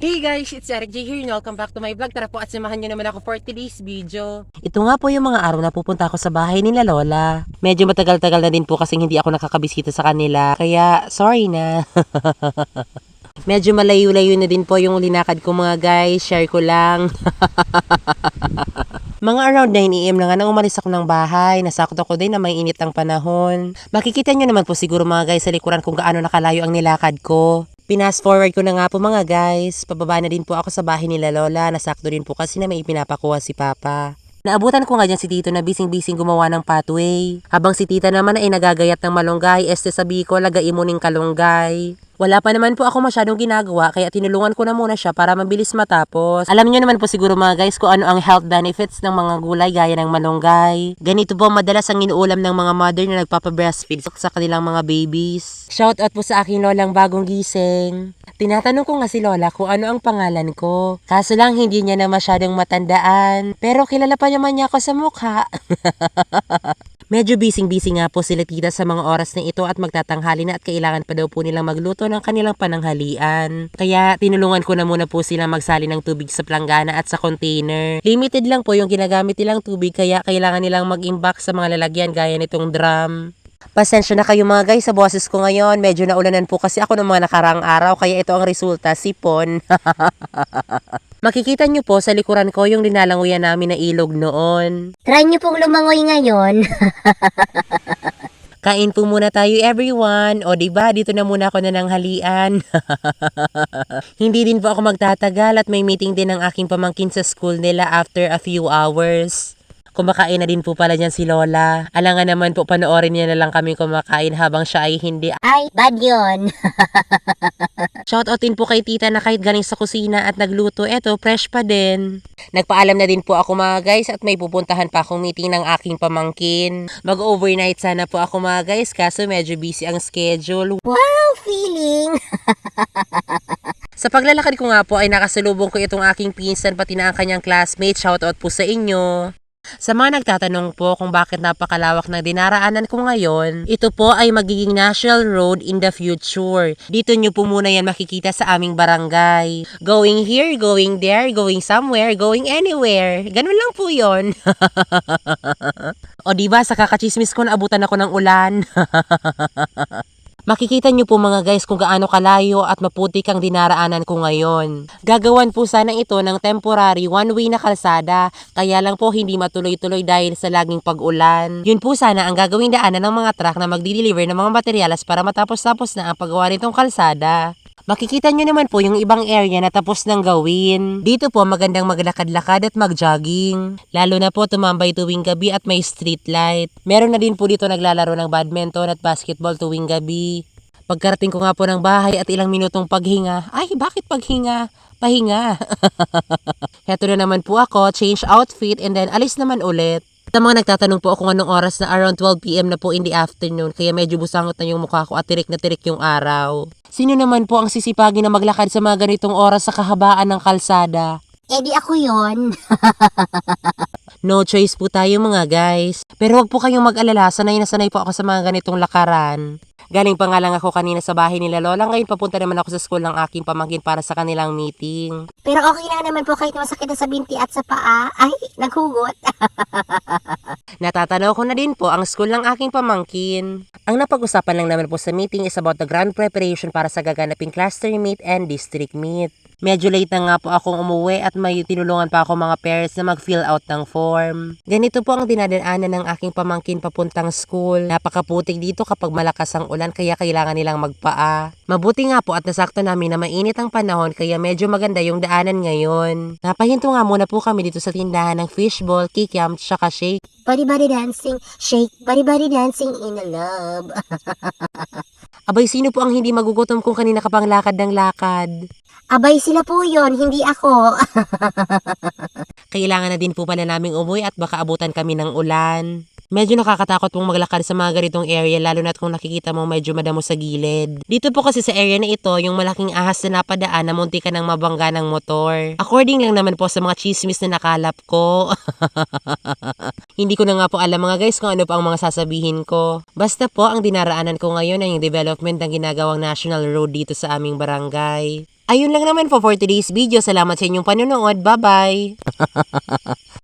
Hey guys, it's Eric J here and welcome back to my vlog. Tara po at samahan nyo naman ako for today's video. Ito nga po yung mga araw na pupunta ako sa bahay nila Lola. Medyo matagal-tagal na din po kasing hindi ako nakakabisita sa kanila. Kaya, sorry na. Medyo malayo-layo na din po yung linakad ko mga guys. Share ko lang. Mga around 9am na nga nang umalis ako ng bahay. Nasakot ako din na may init ang panahon. Makikita nyo naman po siguro mga guys sa likuran kung gaano nakalayo ang nilakad ko. Pinas forward ko na nga po mga guys. Pababa na din po ako sa bahay nila Lola. Nasakto din po kasi na may ipinapakuha si Papa. Naabutan ko nga dyan si Tito na bising-bising gumawa ng pathway. Habang si Tita naman ay nagagayat ng malunggay, este sabi ko, lagay mo ning kalunggay. Wala pa naman po ako masyadong ginagawa kaya tinulungan ko na muna siya para mabilis matapos. Alam niyo naman po siguro mga guys kung ano ang health benefits ng mga gulay gaya ng malunggay. Ganito po madalas ang inuulam ng mga mother na nagpapa-breastfeed sa kanilang mga babies. Shout out po sa aking lolang bagong gising. Tinatanong ko nga si Lola kung ano ang pangalan ko. Kaso lang hindi niya na masyadong matandaan. Pero kilala pa naman niya ako sa mukha. Medyo busy-busy nga po sila tita sa mga oras na ito at magtatanghali na at kailangan pa daw po nilang magluto ng kanilang pananghalian. Kaya tinulungan ko na muna po sila magsali ng tubig sa planggana at sa container. Limited lang po yung ginagamit nilang tubig kaya kailangan nilang mag-imbak sa mga lalagyan gaya nitong drum. Pasensya na kayo mga guys sa boses ko ngayon. Medyo naulanan po kasi ako ng mga nakarang araw kaya ito ang resulta, sipon. Makikita nyo po sa likuran ko yung dinalanguyan namin na ilog noon. Try niyo pong lumangoy ngayon. Kain po muna tayo everyone. O di ba dito na muna ako na ng halian. Hindi din po ako magtatagal at may meeting din ng aking pamangkin sa school nila after a few hours. Kumakain na din po pala dyan si Lola. Alangan naman po panoorin niya na lang kami kumakain habang siya ay hindi. Ay, bad yun. Shoutoutin po kay tita na kahit galing sa kusina at nagluto, eto fresh pa din. Nagpaalam na din po ako mga guys at may pupuntahan pa akong meeting ng aking pamangkin. Mag-overnight sana po ako mga guys kaso medyo busy ang schedule. Wow, feeling. Sa paglalakad ko nga po ay nakasalubong ko itong aking pinsan pati na ang kanyang classmate. Shoutout po sa inyo. Sa mga nagtatanong po kung bakit napakalawak ng dinaraanan ko ngayon, ito po ay magiging national road in the future. Dito nyo po muna yan makikita sa aming barangay. Going here, going there, going somewhere, going anywhere. Ganun lang po yon. o diba, sa kakachismis ko naabutan ako ng ulan. Makikita nyo po mga guys kung gaano kalayo at maputik ang dinaraanan ko ngayon. Gagawan po sana ito ng temporary one-way na kalsada, kaya lang po hindi matuloy-tuloy dahil sa laging pag-ulan. Yun po sana ang gagawing daanan ng mga truck na magdi-deliver ng mga materyales para matapos-tapos na ang paggawa nitong kalsada. Makikita nyo naman po yung ibang area na tapos nang gawin. Dito po magandang maglakad-lakad at mag-jogging. Lalo na po tumambay tuwing gabi at may street light. Meron na din po dito naglalaro ng badminton at basketball tuwing gabi. Pagkarating ko nga po ng bahay at ilang minutong paghinga, ay bakit paghinga? Pahinga. Heto na naman po ako, change outfit and then alis naman ulit. Sa mga nagtatanong po ako kung anong oras na around 12pm na po in the afternoon kaya medyo busangot na yung mukha ko at tirik na tirik yung araw. Sino naman po ang sisipagin na maglakad sa mga ganitong oras sa kahabaan ng kalsada? Eh di ako yon. No choice po tayo mga guys. Pero wag po kayong mag-alala, sanay na sanay po ako sa mga ganitong lakaran. Galing pa nga lang ako kanina sa bahay nila Lola, ngayon papunta naman ako sa school ng aking pamangkin para sa kanilang meeting. Pero okay lang naman po kahit masakit na sa binti at sa paa. Ay, naghugot. Natatanaw ko na din po ang school ng aking pamangkin. Ang napag-usapan lang naman po sa meeting is about the grand preparation para sa gaganaping cluster meet and district meet. Medyo late na nga po akong umuwi at may tinulungan pa ako mga parents na mag-fill out ng form. Ganito po ang dinadaanan ng aking pamangkin papuntang school. Napakaputik dito kapag malakas ang ulan kaya kailangan nilang magpaa. Mabuti nga po at nasakto namin na mainit ang panahon kaya medyo maganda yung daanan ngayon. Napahinto nga muna po kami dito sa tindahan ng fishball, kikiam, tsaka shake. Body body dancing, shake, body body dancing in love. Abay, sino po ang hindi magugutom kung kanina ka pang lakad ng lakad? Abay sila po yon, hindi ako. Kailangan na din po pala naming umuwi at baka abutan kami ng ulan. Medyo nakakatakot pong maglakad sa mga ganitong area lalo na kung nakikita mo medyo madamo sa gilid. Dito po kasi sa area na ito, yung malaking ahas na napadaan na munti ka ng mabangga ng motor. According lang naman po sa mga chismis na nakalap ko. Hindi ko na nga po alam mga guys kung ano pa ang mga sasabihin ko. Basta po ang dinaraanan ko ngayon ay yung development ng ginagawang national road dito sa aming barangay. Ayun lang naman po for today's video. Salamat sa inyong panonood. Bye-bye!